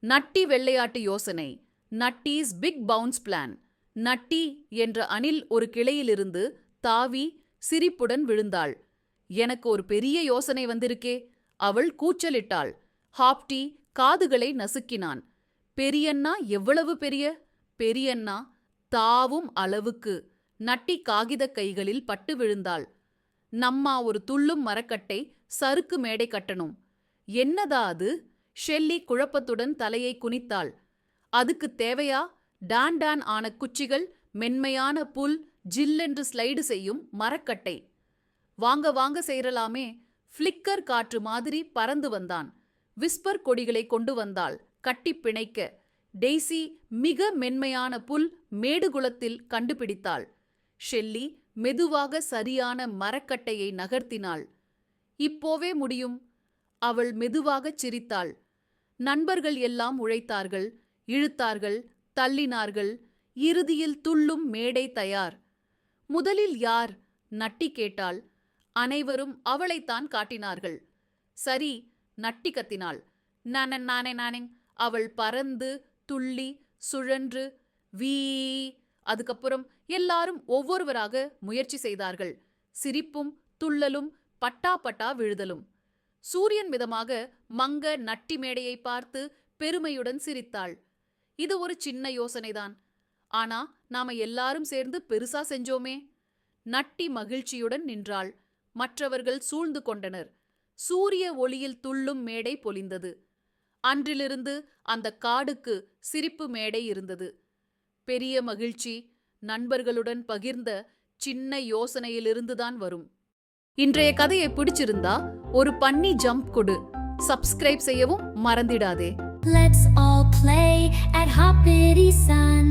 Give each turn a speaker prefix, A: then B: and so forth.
A: நட்டி வெள்ளையாட்டு யோசனை Nutty's big bounce plan Nutty என்ற அணில் ஒரு கிளையிலிருந்து தாவி சிரிப்புடன் விழுந்தாள். எனக்கு ஒரு பெரிய யோசனை வந்திருக்கே அவள் கூச்சலிட்டாள். ஹாப்டி காதுகளை நசுக்கினான். பெரியண்ணா எவ்வளவு பெரிய? பெரியண்ணா தாவும் அளவுக்கு நட்டி காகிதக் கைகளில் பட்டு விழுந்தாள். நம்மா ஒரு துள்ளும் மரக்கட்டை சறுக்கு மேடை கட்டணும். என்னதா அது? ஷெல்லி குழப்பத்துடன் தலையை குனித்தாள். அதுக்கு தேவையா? டான் டான் ஆன குச்சிகள் மென்மையான புல் ஜில்லென்று ஸ்லைடு செய்யும் மரக்கட்டை. வாங்க வாங்க செய்யலாமே. ஃப்ளிக்கர் காற்று மாதிரி பறந்து வந்தான். விஸ்பர் கொடிகளை கொண்டு வந்தாள் கட்டி பிணைக்க. டெய்சி மிக மென்மையான புல் மேடுகுளத்தில் கண்டுபிடித்தாள். ஷெல்லி மெதுவாக சரியான மரக்கட்டையை நகர்த்தினாள். இப்போவே முடியும். அவள் மெதுவாகச் சிரித்தாள். நண்பர்கள் எல்லாம் உழைத்தார்கள் இழுத்தார்கள் தள்ளினார்கள் இறுதியில் துள்ளும் மேடை தயார். முதலில் யார்? நட்டி கேட்டால் அனைவரும் அவளைத்தான் காட்டினார்கள். சரி நட்டி கத்தினாள். நானன் நானே நானே. அவள் பறந்து துள்ளி சுழன்று வீ அதுக்கப்புறம் எல்லாரும் ஒவ்வொருவராக முயற்சி செய்தார்கள். சிரிப்பும் துள்ளலும் பட்டா பட்டா விழுதலும். சூரியன் விதமாக மங்க நட்டி மேடையை பார்த்து பெருமையுடன் சிரித்தாள். இது ஒரு சின்ன யோசனைதான். ஆனா நாம எல்லாரும் சேர்ந்து பெருசா செஞ்சோமே. நட்டி மகிழ்ச்சியுடன் நின்றாள். மற்றவர்கள் சூழ்ந்து கொண்டனர். சூரிய ஒளியில் துள்ளும் மேடை பொலிந்தது. அன்றிலிருந்து அந்த காடுக்கு சிரிப்பு மேடை இருந்தது. பெரிய மகிழ்ச்சி நண்பர்களுடன் பகிர்ந்த சின்ன யோசனையிலிருந்துதான் வரும். இன்றைய கதையை பிடிச்சிருந்தா ஒரு பன்னி ஜம்ப் கொடு சப்ஸ்கிரைப் செய்யவும் மறந்திடாதே
B: Let's all play at Hoppity Sun.